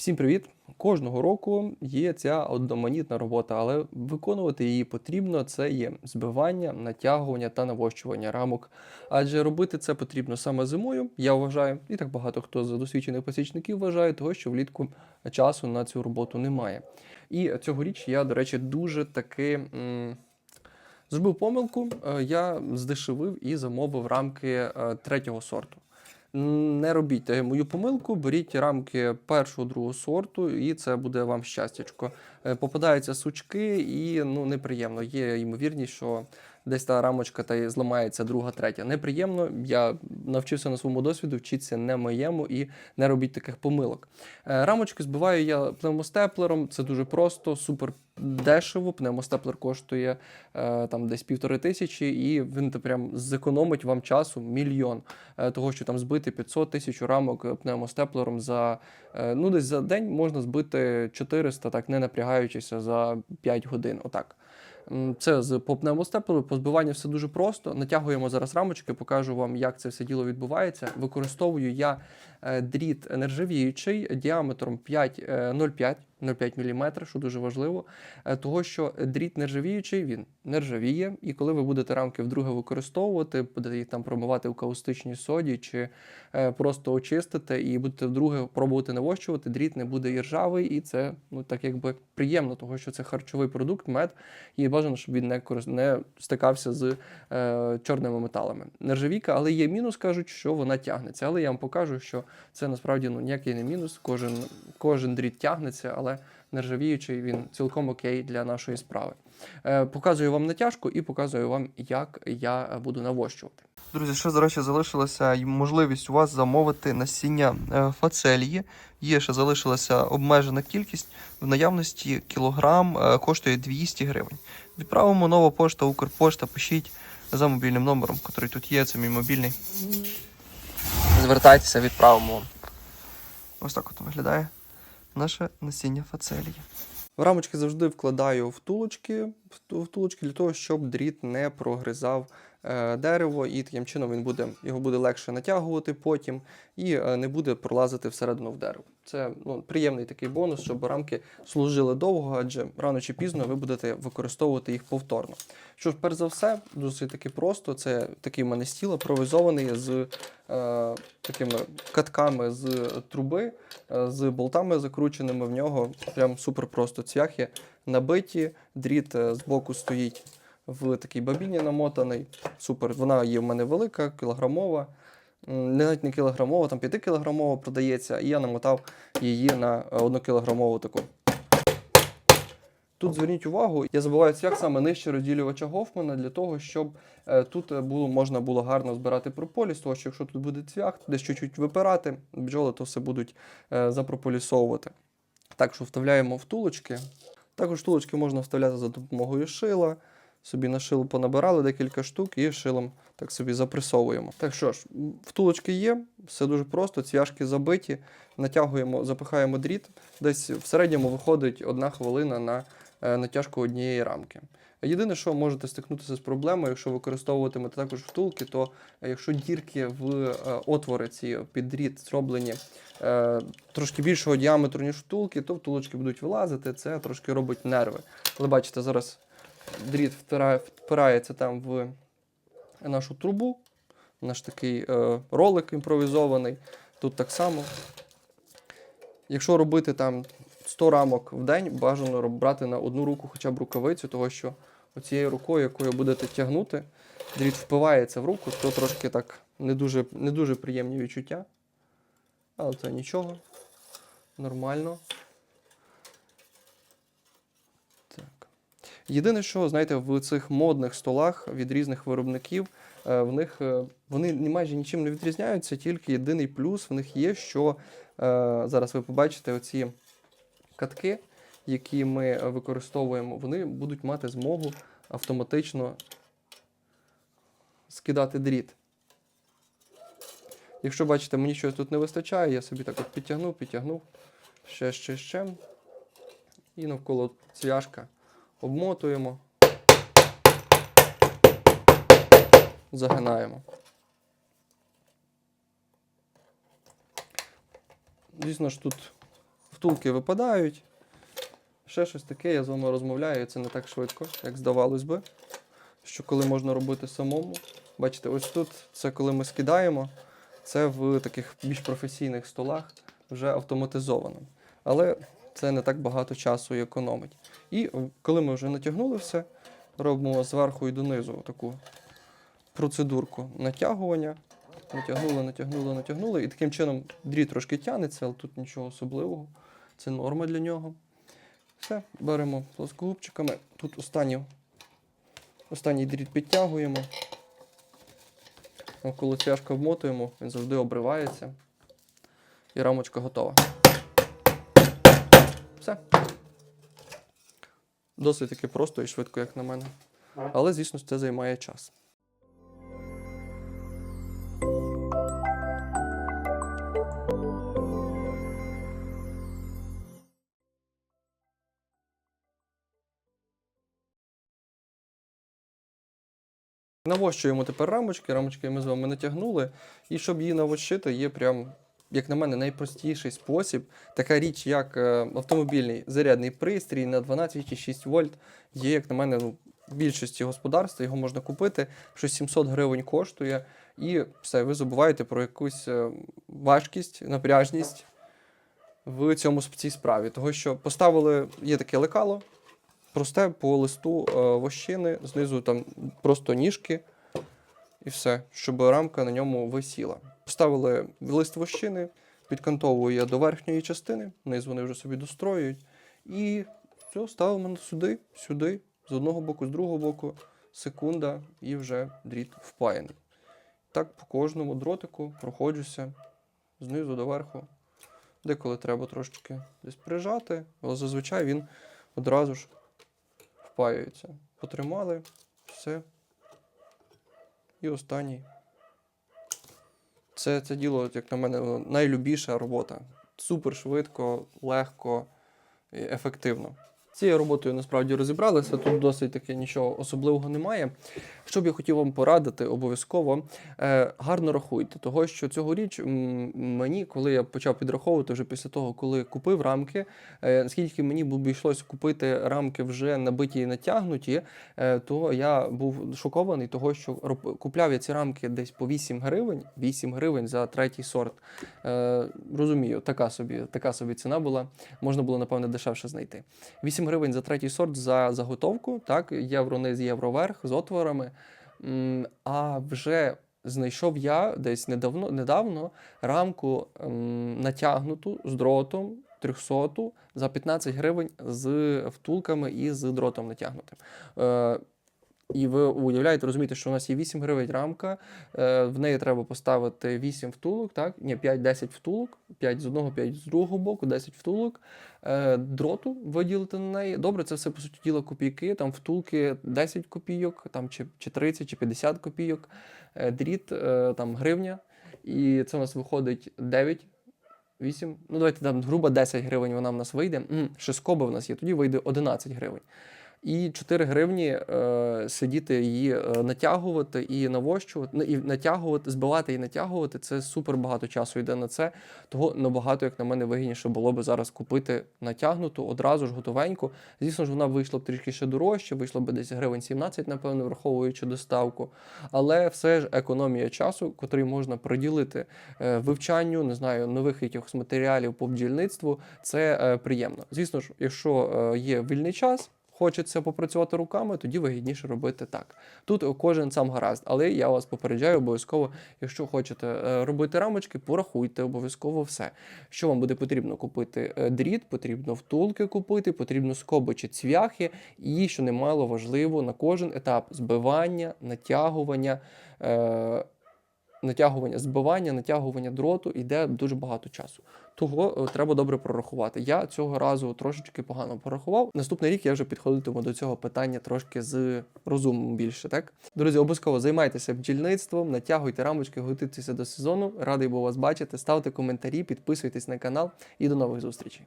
Всім привіт! Кожного року є ця одноманітна робота, але виконувати її потрібно. Це є збивання, натягування та навощування рамок. Адже робити це потрібно саме зимою, я вважаю, і так багато хто з досвідчених посічників вважає, того, що влітку часу на цю роботу немає. І цьогоріч я, до речі, дуже таки. м, Зробив помилку, е, я здешевив і замовив рамки е, третього сорту. Не робіть мою помилку, беріть рамки першого, другого сорту, і це буде вам щастячко. Е, Попадаються сучки, і ну неприємно. Є ймовірність, що десь та рамочка та й зламається друга, третя. Неприємно. Я навчився на своєму досвіду, вчитися не моєму і не робіть таких помилок. Е, Рамочки збиваю я пневмостеплером. Це дуже просто, супер дешево. Пневмостеплер коштує е, там десь півтори тисячі, і він прям зекономить вам часу мільйон. Того, що там збити 500 тисяч рамок пневмостеплером за ну десь за день можна збити 400, так не напрягаючися за 5 годин. Отак. Це з попневого пневмостеплеру. Позбивання все дуже просто. Натягуємо зараз рамочки, покажу вам, як це все діло відбувається. Використовую я е, дріт нержавіючий діаметром 5, е, 0,5 0,5 мм, що дуже важливо, е, того що дріт нержавіючий, він нержавіє, і коли ви будете рамки вдруге використовувати, будете їх там промивати в каустичній соді чи е, просто очистити і будете вдруге пробувати навощувати, дріт не буде і ржавий, і це ну так якби приємно, того що це харчовий продукт, мед, і бажано, щоб він не корис- не стикався з е, чорними металами. Нержавійка, але є мінус, кажуть, що вона тягнеться. Але я вам покажу, що це насправді ну ніякий не мінус. Кожен, кожен дріт тягнеться, але нержавіючий він цілком окей для нашої справи. Е, показую вам натяжку і показую вам, як я буду навощувати. Друзі, ще, до речі, залишилася можливість у вас замовити насіння е, фацелії. Є ще залишилася обмежена кількість. В наявності кілограм е, коштує 200 гривень. Відправимо нова пошта, Укрпошта, пишіть за мобільним номером, який тут є, це мій мобільний. Звертайтеся, відправимо. Ось так от виглядає наше насіння фацелії. В рамочки завжди вкладаю втулочки, втулочки для того, щоб дріт не прогризав дерево, і таким чином він буде, його буде легше натягувати потім і е, не буде пролазити всередину в дерево. Це ну, приємний такий бонус, щоб рамки служили довго, адже рано чи пізно ви будете використовувати їх повторно. Що ж, перш за все, досить таки просто. Це такий в мене стіл імпровізований з е, такими катками з труби, е, з болтами закрученими в нього. Прям супер просто цвяхи набиті. Дріт е, збоку стоїть в такій бабіні намотаний. Супер. Вона є в мене велика, кілограмова. Не навіть не кілограмова, там 5 кілограмова продається, і я намотав її на 1 кілограмову таку. Тут зверніть увагу, я забуваю цвях саме нижче розділювача Гофмана для того, щоб е, тут е, було, можна було гарно збирати прополіс, тому що якщо тут буде цвях, десь чуть-чуть випирати, бджоли то все будуть е, запрополісовувати. Так що вставляємо втулочки. Також втулочки можна вставляти за допомогою шила. Собі на шило понабирали декілька штук і шилом так собі запресовуємо. Так що ж, втулочки є, все дуже просто, цвяшки забиті, натягуємо, запихаємо дріт. Десь в середньому виходить одна хвилина на е, натяжку однієї рамки. Єдине, що можете стикнутися з проблемою, якщо використовуватимете також втулки, то е, якщо дірки в е, отвори ці під дріт зроблені трошки більшого діаметру, ніж втулки, то втулочки будуть вилазити, це трошки робить нерви. Але бачите, зараз дріт впирається там в нашу трубу, наш такий е, ролик імпровізований. Тут так само. Якщо робити там 100 рамок в день, бажано брати на одну руку хоча б рукавицю, того що оцією рукою, якою будете тягнути, дріт впивається в руку, то трошки так не дуже, не дуже приємні відчуття. Але це нічого. Нормально. Єдине, що, знаєте, в цих модних столах від різних виробників, е, в них е, вони майже нічим не відрізняються, тільки єдиний плюс в них є, що е, зараз ви побачите оці катки, які ми використовуємо, вони будуть мати змогу автоматично скидати дріт. Якщо бачите, мені щось тут не вистачає, я собі так от підтягнув, підтягнув, ще, ще, ще. І навколо цвяшка обмотуємо, загинаємо. Звісно ж, тут втулки випадають. Ще щось таке, я з вами розмовляю, і це не так швидко, як здавалось би. Що коли можна робити самому. Бачите, ось тут це коли ми скидаємо, це в таких більш професійних столах вже автоматизовано. Але це не так багато часу і економить. І коли ми вже натягнули все, робимо зверху і донизу таку процедурку натягування. Натягнули, натягнули, натягнули. І таким чином дріт трошки тягнеться, але тут нічого особливого. Це норма для нього. Все, беремо плоскогубчиками. Тут останній, останній дріт підтягуємо. Навколо цвяшка вмотуємо, він завжди обривається. І рамочка готова. Все. Досить таки просто і швидко, як на мене. Але, звісно, це займає час. Навощуємо тепер рамочки. Рамочки ми з вами натягнули. І щоб її навощити, є прям, як на мене, найпростіший спосіб. Така річ, як е, автомобільний зарядний пристрій на 12,6 вольт. Є, як на мене, в більшості господарств його можна купити. Щось 700 гривень коштує. І все, ви забуваєте про якусь е, важкість, напряжність в цьому в цій справі. Того, що поставили, є таке лекало, просте по листу е, вощини, знизу там просто ніжки і все, щоб рамка на ньому висіла. Поставили лист вощини, підкантовує до верхньої частини, низ вони вже собі достроюють. І все, ставимо сюди, сюди, з одного боку, з другого боку, секунда, і вже дріт впаяний. Так по кожному дротику проходжуся знизу до верху. Деколи треба трошечки десь прижати, але зазвичай він одразу ж впаюється. Потримали, все. І останній. Це, це діло, як на мене, найлюбіша робота. Супер швидко, легко і ефективно. Цією роботою насправді розібралися. Тут досить таки нічого особливого немає. Що б я хотів вам порадити, обов'язково е, гарно рахуйте, того що цьогоріч мені, коли я почав підраховувати вже після того, коли купив рамки, е, наскільки мені б обійшлось купити рамки вже набиті і натягнуті, е, то я був шокований, того що купляв я ці рамки десь по 8 гривень, 8 гривень за третій сорт. Е, розумію, така собі, така собі ціна була. Можна було, напевне, дешевше знайти. 8 гривень за третій сорт за заготовку, так, євро низ, євро євроверх з отворами. А вже знайшов я десь недавно, недавно рамку натягнуту з дротом 300 за 15 гривень з втулками і з дротом натягнутим. І ви уявляєте, розумієте, що у нас є 8 гривень рамка, е, в неї треба поставити 8 втулок, так? Ні, 5-10 втулок, 5 з одного, 5 з другого боку, 10 втулок, е, дроту виділити на неї. Добре, це все по суті діла копійки, там втулки 10 копійок, там чи, чи 30, чи 50 копійок, е, дріт там гривня. І це у нас виходить 9. 8, ну давайте там грубо 10 гривень вона в нас вийде. Ще скоби в нас є, тоді вийде 11 гривень. І 4 гривні е, сидіти її е, натягувати і навощувати, ну, і натягувати, збивати і натягувати. Це супер багато часу йде на це. Того набагато, як на мене, вигідніше було би зараз купити натягнуту одразу ж готовеньку. Звісно ж, вона вийшла б трішки ще дорожче, вийшло б десь гривень 17, напевно, враховуючи доставку. Але все ж економія часу, котрий можна приділити е, вивчанню, не знаю, нових якихось матеріалів по бджільництву, це е, приємно. Звісно ж, якщо е, є вільний час. Хочеться попрацювати руками, тоді вигідніше робити так. Тут кожен сам гаразд, але я вас попереджаю обов'язково, якщо хочете е, робити рамочки, порахуйте обов'язково все. Що вам буде потрібно купити Е, дріт, потрібно втулки купити, потрібно скоби чи цвяхи, і що немало важливо на кожен етап збивання, натягування. Е- Натягування, збивання, натягування дроту йде дуже багато часу. Того е, треба добре прорахувати. Я цього разу трошечки погано порахував. Наступний рік я вже підходитиму до цього питання трошки з розумом більше. Так, друзі, обов'язково займайтеся бджільництвом, натягуйте рамочки, готуйтеся до сезону. Радий був вас бачити. Ставте коментарі, підписуйтесь на канал і до нових зустрічей.